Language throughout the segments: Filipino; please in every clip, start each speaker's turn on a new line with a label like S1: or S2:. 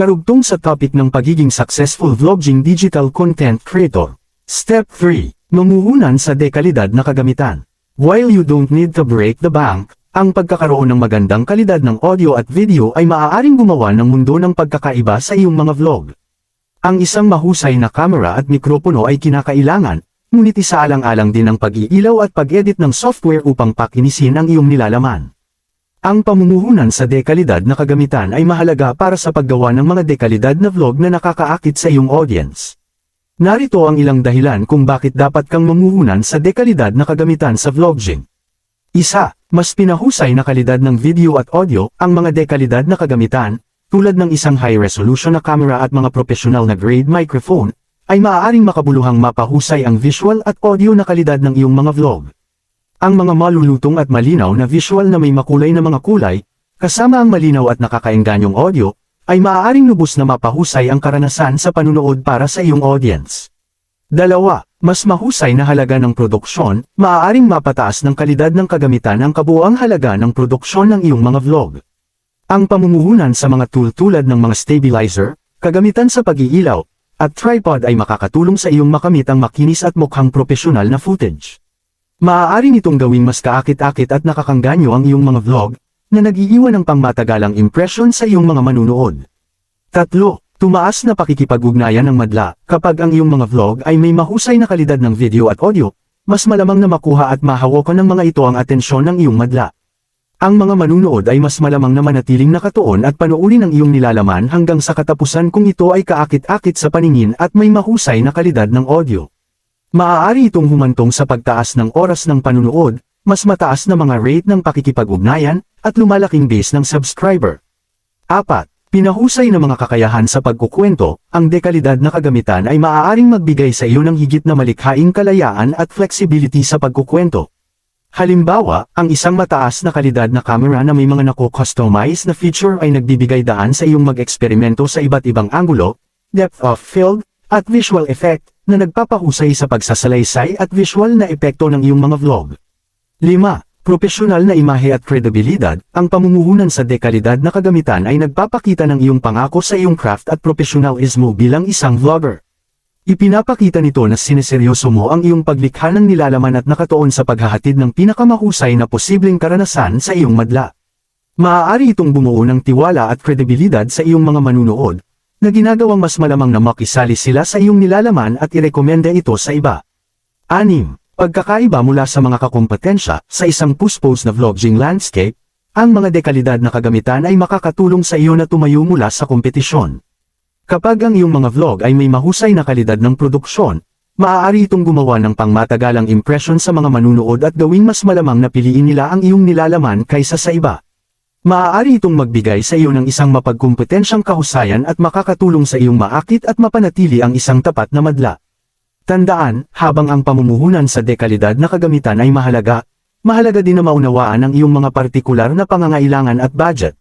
S1: Karugtong sa topic ng pagiging successful vlogging digital content creator. Step 3. Manguhunan sa dekalidad na kagamitan. While you don't need to break the bank, ang pagkakaroon ng magandang kalidad ng audio at video ay maaaring gumawa ng mundo ng pagkakaiba sa iyong mga vlog. Ang isang mahusay na kamera at mikropono ay kinakailangan, ngunit isaalang-alang din ang pag-iilaw at pag-edit ng software upang pakinisin ang iyong nilalaman. Ang pamumuhunan sa dekalidad na kagamitan ay mahalaga para sa paggawa ng mga dekalidad na vlog na nakakaakit sa iyong audience. Narito ang ilang dahilan kung bakit dapat kang mamuhunan sa dekalidad na kagamitan sa vlogging. Isa, mas pinahusay na kalidad ng video at audio ang mga dekalidad na kagamitan, tulad ng isang high-resolution na camera at mga professional na grade microphone, ay maaaring makabuluhang mapahusay ang visual at audio na kalidad ng iyong mga vlog. Ang mga malulutong at malinaw na visual na may makulay na mga kulay, kasama ang malinaw at nakakaenganyong audio, ay maaaring lubos na mapahusay ang karanasan sa panunood para sa iyong audience. Dalawa, mas mahusay na halaga ng produksyon, maaaring mapataas ng kalidad ng kagamitan ang kabuuang halaga ng produksyon ng iyong mga vlog. Ang pamumuhunan sa mga tool tulad ng mga stabilizer, kagamitan sa pag-iilaw, at tripod ay makakatulong sa iyong makamit ang makinis at mukhang profesional na footage. Maaari nitong gawing mas kaakit-akit at nakakangganyo ang iyong mga vlog, na nag-iiwan ng pangmatagalang impression sa iyong mga manunood. Tatlo, tumaas na pakikipag-ugnayan ng madla, kapag ang iyong mga vlog ay may mahusay na kalidad ng video at audio, mas malamang na makuha at mahawakan ng mga ito ang atensyon ng iyong madla. Ang mga manunood ay mas malamang na manatiling nakatuon at panuuri ng iyong nilalaman hanggang sa katapusan kung ito ay kaakit-akit sa paningin at may mahusay na kalidad ng audio. Maaari itong humantong sa pagtaas ng oras ng panunood, mas mataas na mga rate ng pakikipag-ugnayan, at lumalaking base ng subscriber. 4. Pinahusay na mga kakayahan sa pagkukwento, ang dekalidad na kagamitan ay maaaring magbigay sa iyo ng higit na malikhaing kalayaan at flexibility sa pagkukwento. Halimbawa, ang isang mataas na kalidad na camera na may mga nako-customize na feature ay nagbibigay daan sa iyong mag-eksperimento sa iba't ibang angulo, depth of field, at visual effect, na nagpapahusay sa pagsasalaysay at visual na epekto ng iyong mga vlog. 5. Profesional na imahe at kredibilidad, ang pamumuhunan sa dekalidad na kagamitan ay nagpapakita ng iyong pangako sa iyong craft at profesionalismo bilang isang vlogger. Ipinapakita nito na sineseryoso mo ang iyong paglikha ng nilalaman at nakatuon sa paghahatid ng pinakamahusay na posibleng karanasan sa iyong madla. Maaari itong bumuo ng tiwala at kredibilidad sa iyong mga manunood, na ginagawang mas malamang na makisali sila sa iyong nilalaman at irekomenda ito sa iba. 6. Pagkakaiba mula sa mga kakompetensya sa isang push-post na vlogging landscape, ang mga dekalidad na kagamitan ay makakatulong sa iyo na tumayo mula sa kompetisyon. Kapag ang iyong mga vlog ay may mahusay na kalidad ng produksyon, maaari itong gumawa ng pangmatagalang impression sa mga manunood at gawing mas malamang na piliin nila ang iyong nilalaman kaysa sa iba. Maaari itong magbigay sa iyo ng isang mapagkumpetensyang kahusayan at makakatulong sa iyong maakit at mapanatili ang isang tapat na madla. Tandaan, habang ang pamumuhunan sa dekalidad na kagamitan ay mahalaga, mahalaga din na maunawaan ang iyong mga partikular na pangangailangan at budget.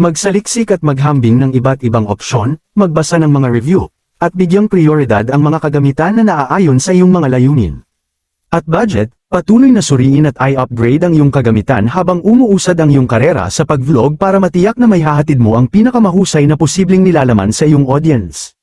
S1: Magsaliksik at maghambing ng iba't ibang opsyon, magbasa ng mga review, at bigyang prioridad ang mga kagamitan na naaayon sa iyong mga layunin. At budget, patuloy na suriin at i-upgrade ang iyong kagamitan habang umuusad ang iyong karera sa pag-vlog para matiyak na may hahatid mo ang pinakamahusay na posibleng nilalaman sa iyong audience.